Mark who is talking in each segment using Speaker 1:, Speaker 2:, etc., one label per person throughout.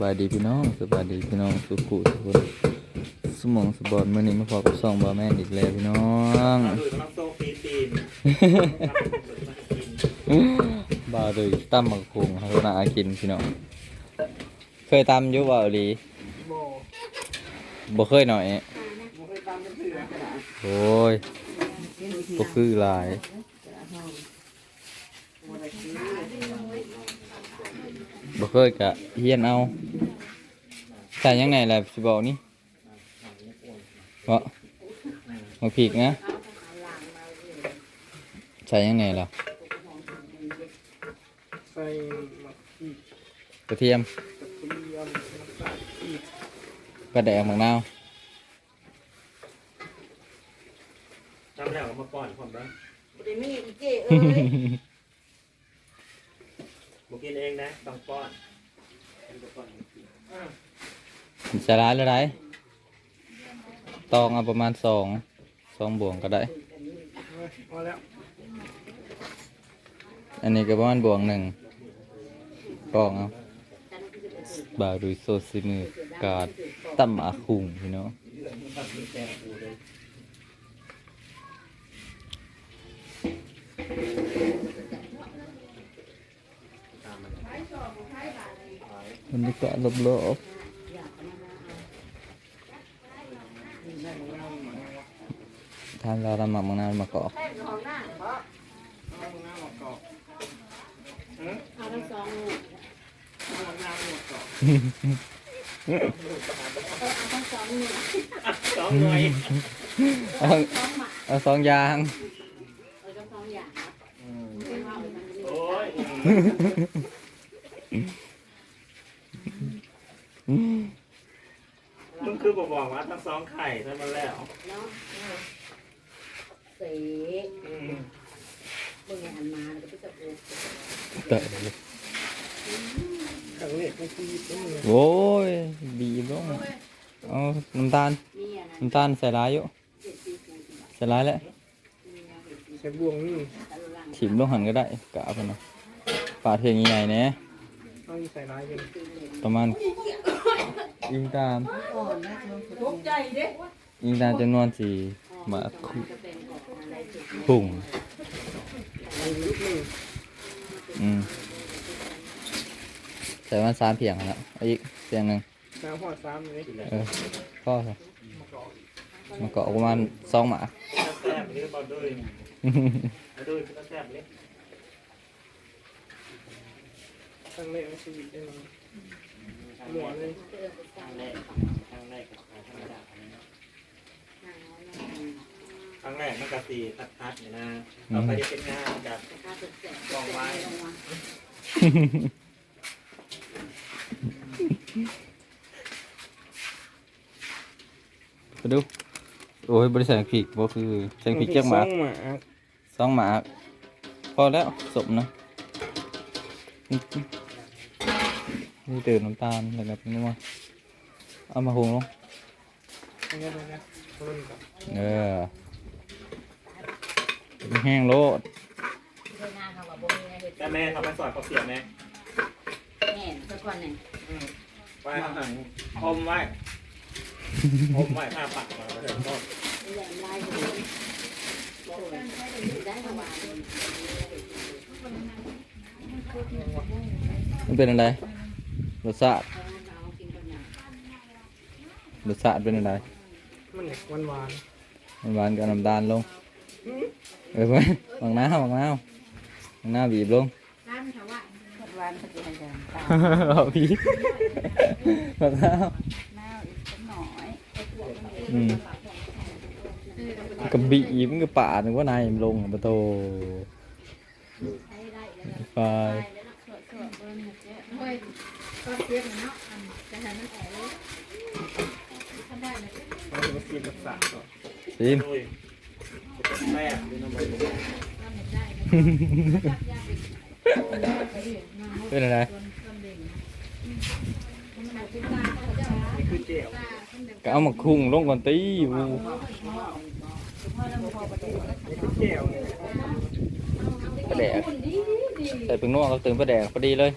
Speaker 1: บายดีพี่น้องสบายดีพี่น้องสุขุทุกคนสมองสบอดมื้อนี้มาพบกับซองบอแม่นอีกแล้วพี่น้อง
Speaker 2: ดูกำลังโซ่ปีนปีน
Speaker 1: บาเลยตั้มมักคุงเขาน่ากินพี่น้องเคยตำอยู่บ่อีหลี
Speaker 2: บ่
Speaker 1: เคยหน่อย
Speaker 2: โอ้
Speaker 1: ยบ่คือหลาย
Speaker 2: บ่
Speaker 1: เคยกะเฮียนเอา ใส่ยังไงล่ะสิบอกนี่บ่มาผิกนะ ใส่ยังไงล่ะ
Speaker 2: ใส่หมักอีก
Speaker 1: กระเทียม
Speaker 2: กระเทียมน้ำตาลอีก
Speaker 1: กระแดงมะนาว
Speaker 2: ทำแล้วเอามาป้อนผมบ้าง
Speaker 3: บ่ได้มีอีเจ้เอ้ย
Speaker 2: บุกินเองนะต้องป้อนอ่
Speaker 1: ส่ร้ายเลยไรตองเอาประมาณสองสองบวงก็ได้
Speaker 2: พอแล้ว
Speaker 1: อันนี้ก็ประมาณบวงหนึ่งกองเอาบารุยโซซิมือกาดตั้มอาคุงพี่น้อง
Speaker 2: ตามมัน
Speaker 1: บรรยากาศรอบๆานเราทำหมักมังนาวมากอก
Speaker 3: แป้งของหน้าบ่
Speaker 2: เอาหน้าหมกกรอบหืม
Speaker 3: เอาทั้งสองลูก
Speaker 2: เอาหน้าหมกกรอบ
Speaker 3: เออเอาทั้งสองลูก
Speaker 2: อะสองหน่วย
Speaker 1: เอา
Speaker 3: สองหมา
Speaker 1: เอาสองอย่าง
Speaker 3: เออทั้งสองอย่างครับ
Speaker 2: อืม
Speaker 3: เป็นว่ามันมี
Speaker 2: โอ้ยมึงคือบอกบอกว่าทั้งสองไข่ใช่มาแล้ว
Speaker 3: เนาะ เสก
Speaker 2: อืม
Speaker 3: เบิ่งให้หันมาแล้วก็ไปจับลูก
Speaker 1: เตะ
Speaker 2: ครั้งแรกไม่คิดนี่
Speaker 1: โอ้ยบีบลงเอาน้ำตาล
Speaker 3: มีอันนั้น
Speaker 1: น้ำตาลใส่ร้ายอยู่
Speaker 3: เจ็ดปีกูสิ
Speaker 1: ใส่ร้ายแล้ว
Speaker 3: มีอันเจ็ดปี
Speaker 2: ใช้บวงนี่
Speaker 3: ตะลุลัง
Speaker 1: ถิ่มลงหันก็ได้กะเอาไปนะปาดเพียงใหญ่ๆเนี่ย
Speaker 2: ต้องใส่ร้ายยัง
Speaker 1: ประมาณยิงตาม
Speaker 3: ก่อนนะตกใจเด้
Speaker 1: ยิงตามจำนวนสี่มาคุ
Speaker 3: จะเป็น
Speaker 1: พุ่ง
Speaker 2: มีลูกหนึ่ง
Speaker 1: อืมใส่มันสามเพียงแล้วเอาอีกเพียงหนึ่ง
Speaker 2: น้ำหอดซ้ำเลย
Speaker 1: เออก็ครับมันก็ประมาณสองหมา
Speaker 2: แซ่บๆนี่บอลด้วยเอาด้วยคือแซ่บเลยตั้งเลขในชีวิตได้ไหมหมวเลย
Speaker 3: ครั้งแรก
Speaker 2: ครั้งแรกกับธรรมดา ครั้งแรกมันกะสีทัดๆเนี่ยนะเราไปเป็นงานกับ
Speaker 3: ลองไว้ลองไว้
Speaker 1: ไปดู โอ้ยบริษัทผิดบ่คือแสงผิดเจ้าหมา
Speaker 2: หมา
Speaker 1: สองหมาพอแล้วสมนะนี่ตื่นน้ำตาลแล้วก็เป็นนัวเอามาหุงลง
Speaker 2: อันนี้อะไรนะรุ่นกับ
Speaker 1: เออ แห้งโลด
Speaker 3: เวลาเขาว่าบ่มีอะไรเฮ็ด
Speaker 2: แม่แม่ทำไปสอนเขาเสียแม่
Speaker 3: แม่นสักคนหนึ่ง
Speaker 2: ไว้ข้างหลังอมไว้อมไว้ผ้าปักมาเถอะก็
Speaker 3: นี่แหละลายอยู่โอ้ยได้ประมาณ
Speaker 1: มันเป็นอะไรรสชาติ
Speaker 3: เอากินกับหยัง
Speaker 1: รสชาติเป็นอะไร
Speaker 2: มันหวานหวาน
Speaker 1: มันหวานกับน้ำตาลลง เออเว้ยบางน้ำบางน้ำบางน้ำบีบลง
Speaker 3: ร้านเขาว่าหวานเขาจะให้กันตา
Speaker 1: เอาบีบบางน้
Speaker 3: หน้าอีกสักหน่อยำ
Speaker 1: อืมกับบีบมันก็ปาดนึกว่านายมันลงประตูไฟ
Speaker 3: เฮ้ยก็เทียบเนาะอันจะให้มันแอเลยทำได้เลย
Speaker 2: ๆมันจะกินกับสารก่อน
Speaker 1: ซิม
Speaker 2: โอ้ย แม่ดูน้ำมัน
Speaker 1: เป็นอะไร
Speaker 2: นี่คือเจล
Speaker 1: ก็เอามาคุ้งลงก่อนตีวู
Speaker 2: นี่คือเจลเนี่ย
Speaker 1: ปลาแดกใส่เป็นนัวก็ตื่นปลาแดกพอดีเลย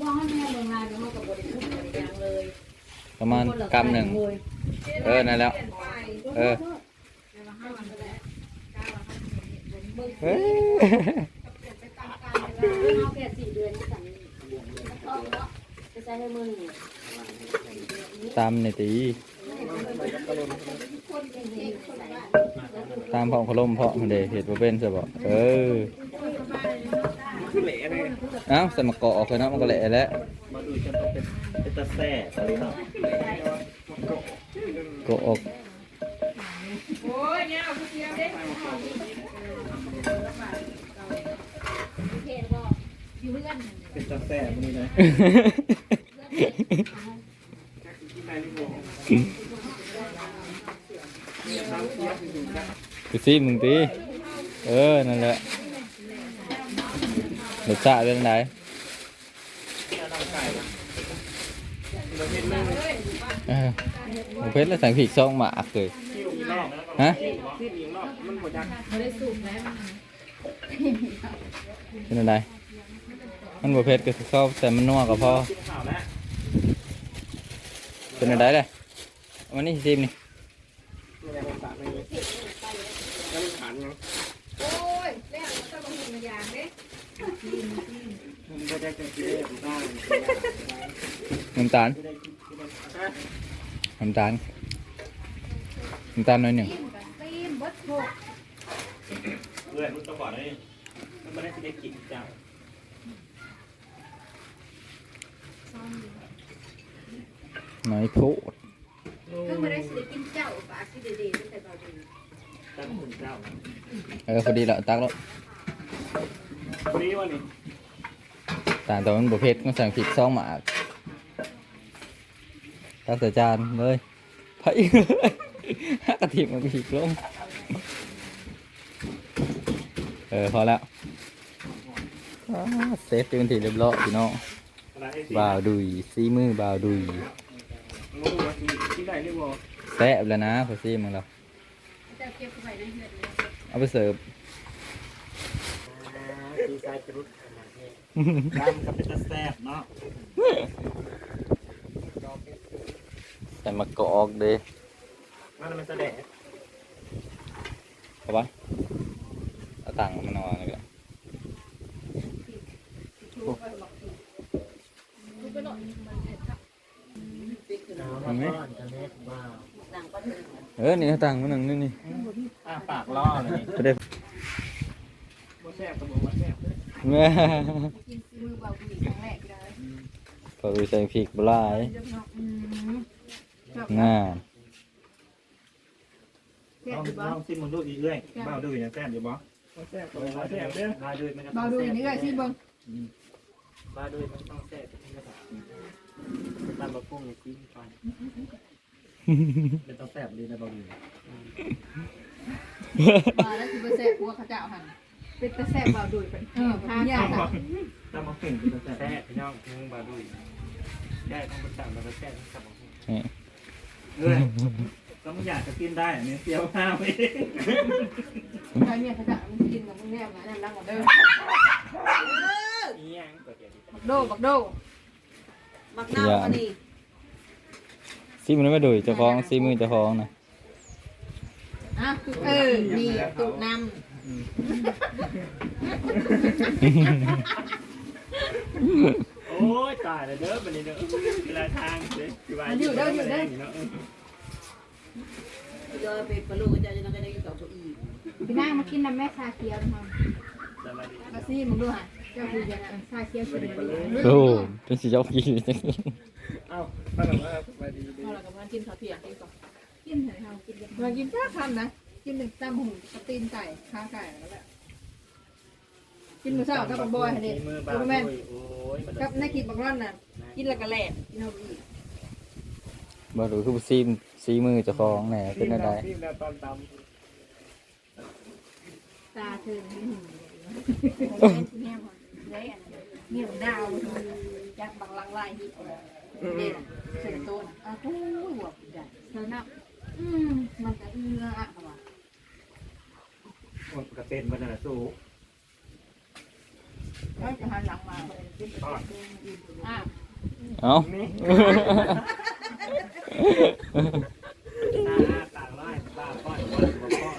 Speaker 3: บ่ว่าให้แม่ลงลายแล้วเขากับบริสุทธิ์บริยังเลย
Speaker 1: ประมาณกรัมหนึ่ง เออ นั่นแล้ว เออเฮ้ย
Speaker 3: เอาแค่สี่เดือนนี่สั่งจะใช้ให้มือ
Speaker 1: ตามในตีตามพ่อขลุ่มเพาะมันเดเห็ดบ่เป็นใช่บ่เออ
Speaker 2: เอ้า
Speaker 1: ใส่มะกอกเลยเนาะมันก็แหละแล้ว
Speaker 2: มาดูจนเป็นเป็นตะแซ่อะไรเนาะ
Speaker 1: ก็ออก
Speaker 3: โอ้ยเนี่ยเอาเสียเด้เห็นบ่อยู่เพื่อน
Speaker 2: เป็นตะแซ่พวกนี้นะที่ไหนนี่บอก
Speaker 1: ไปซิมึงตีเออ นั่นแหละเดี๋ยวจะเป็นไหน
Speaker 2: น้ำไก่นะ เราเห็นเลย
Speaker 1: เออผมเพชรแล้วสั่งผิดซองหมากเลย
Speaker 2: ที่อีกรอบ
Speaker 1: ฮะ
Speaker 2: ที่อีกรอบมันหมดยัง
Speaker 3: ได้สูบแล้ว
Speaker 1: เป็นอะไรมันบ่เพชรก็ชอบแต่มันนัวก็พอ
Speaker 2: กินข้าวแล้ว
Speaker 1: เป็นอะไรเลยเอาวันนี้ซิมนี่
Speaker 2: มีอะไรต่างๆในนี้แล้วมีขันเนาะ
Speaker 3: โอ้ยแล้วมันต้องมาหุ่นยางเด้
Speaker 2: มันก็ได้กินได้บ้าง
Speaker 1: น้ำตาล
Speaker 2: ไม่ได้กิ นไม่ได้
Speaker 1: น้ำตาลน้ำตาลหน่อยหนึ่ง
Speaker 3: ตีมกับตีมเบิดโคก
Speaker 2: เพื่อนมึงต้องบอกเลยมันไม่ได้กินได้กินเจ้า
Speaker 1: น้อยโพด
Speaker 3: เพิ่งมาได้สิกินเจ้าปากสิเด็ดๆตั้งแต่ตอนนี้
Speaker 2: ตั้งคุณเจ้า
Speaker 1: เออพอดีละตักแล้ว
Speaker 2: วันนี้วันนี้
Speaker 1: ต่างแต่มันบ่เพชรก็สั่งผิดซองหมาก ตักใส่จานเลยไผ่ฮักกระถิ่มันก็ผิดลงเออพอแล้วอ้าเซฟเต็มที่เรียบร้อยพี่น้อง
Speaker 2: อะไรไอ้สิ
Speaker 1: บ่าวดุยซีมือบ่าวดุย
Speaker 2: งูว่าที่ที่ไหนนี่บ่
Speaker 1: แซ่บแล้วนะพอซีมึงเรา
Speaker 3: จะเก็บไปในเหือนเลย
Speaker 1: เอาไปเสิร์ฟ
Speaker 2: ดีไซน์กระดุดขนาดนี้ดำกับเป็นตะแซ่บเนาะ
Speaker 1: ใส่มะกอกเด้
Speaker 2: มันมันแสดง
Speaker 1: เอาปะเอาตังค์มันเอาอะไรกัน
Speaker 3: ทุบไปหลอกทุบไปหลอกมันเผ็ดครับ
Speaker 1: เห็นไหม
Speaker 2: ว้าว
Speaker 3: ดังก็ถึง
Speaker 1: เออ นี่เอาตังค์มันหนึ่งนี่นี่
Speaker 2: อะปากล่อเลย
Speaker 1: ก็ได้
Speaker 2: บ่แซ่บก็บอกว่าแซ่บ
Speaker 1: แม่
Speaker 3: กินมือเบาดีครั้งแรกเลย
Speaker 1: พอไปใส่พริกบลาย
Speaker 3: เดี๋ยวเนาะอืมชอบ
Speaker 1: ง่า
Speaker 3: เผ็ด
Speaker 2: ลอง
Speaker 3: หรือเป
Speaker 2: ล
Speaker 3: ล่า
Speaker 2: องชิมมันดูอีกเรื่อยบ้าดูอย่างแซ่บอยู่บ่แซ่บก็บ่แซ่บเด้อบ้าดูมันก็
Speaker 3: เบาดูอย่างนี้เลยที่เบิ้ง
Speaker 2: บ้าดูมันต้องแซ่บมันก็ตามบะกุ้งนี่กินไปเป็นต้องแซ่บดีนะบ้าดู
Speaker 3: มาแล้วคือแซ่บกลัวเขาจะเอาหันเป็นตะแซ่บเบาดูเป็นเออพายาก
Speaker 2: ตามบะกุ้งเป็นต้องแซ่บแซ่บพี่น้องมึงบ้าดูได้ต้องประจำมาแซ่บกับบ่
Speaker 1: นี่
Speaker 2: เอ้ยต้องอยากจะกินได้อันนี้เสียวข้าวเอง
Speaker 3: ใครเนี่ยเขาจะมันกินกับมึงแน่มาแน่รักกว่าเดิม
Speaker 2: อีหยังก็เดี๋ยว
Speaker 3: บักโดบักโด
Speaker 4: มักน้ำอันนี้
Speaker 1: ซีมันไม่ดุยเจะฟ้าของซีมือเจะฟ้าของนะ
Speaker 3: อะเออนี่ตุกน้
Speaker 2: โอ้ยตายเลยเด้อบันนี้เด้อเวลาทางเด้อที่ว่าอยู่เด้ออยู่เด้อ
Speaker 4: เดี๋ยวไปปลาลูกก็จะจะนั่งกันได้กับตัวอีำ
Speaker 3: พี่นางมากินน้ำแม่ชาเขียวท
Speaker 2: สวัสดีำ
Speaker 3: มาซี่มึงดูฮะเจ้าคือยังชาเขียวสุดเลย
Speaker 1: โอ้เป็นสีเจ้ากินจัง
Speaker 2: เอ้าป้าหลงว่าสวัสดี
Speaker 3: พอเรากับมันกินข้าวเที่ยงกินก่อนกินเถอะเฮากินเรากินแค่คำนะ กินหนึ่งตำหูกระตีนไก่ข้าไก่แล้วแหละ กินมื้อเช้ากับบอยเด็ด
Speaker 2: มือบ้า
Speaker 3: ดูแม่น
Speaker 2: โอ้ย
Speaker 3: กับนักกินบักร่อนน่ะ กินแล้วก็แหลกกินเอาอีก
Speaker 1: บ่รู้คือซีมซีมือเจะฟ้าของแหน่เป็นอะไร
Speaker 2: ทีมดาวตอนต
Speaker 3: ตาเธอไม่หูเงียบเลยอันเงียบดาวจักบังลังลายฮิตเด็ดเสร็จต้นอะโอ้ยหัวใหญ่เธอนับอืมมันจะเอื้ออะค่ะำ
Speaker 2: หมดกระเป็นมันน่ะสู้
Speaker 3: แล้วจะหันหลังมาอะ
Speaker 1: เอา
Speaker 2: ตาไล่ตาป้อนป้อนป้อน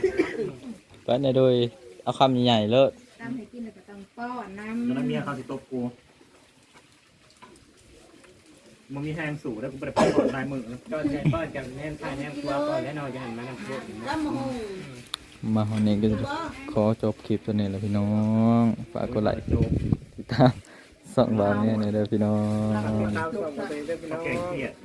Speaker 1: ไปในโดยเอาคำใหญ่ๆเลิศ
Speaker 3: ตามให้กินแล้วก็ต้องป้อนน้
Speaker 2: ตอนนั้นเมียเขาสิตบกูมึงมีแฮงสูงแล้วกูไปป้อนลายมือ
Speaker 5: ก็ใจป้อนกับแนมทายแนมครัวก่อนแล้วนอนจะหันมาน้ำพุ
Speaker 4: แล้วมง
Speaker 1: มาวันนี้ก็จะขอจบคลิปตัวนี้แล้วพี่น้อง ฝากกดไลค์ติด ตามส่องบาทเนี่ยเด้อพี่น้อง
Speaker 5: ข้าวส่งมาเป็นเรื่องพี่น้อง
Speaker 2: เก่งเกียร์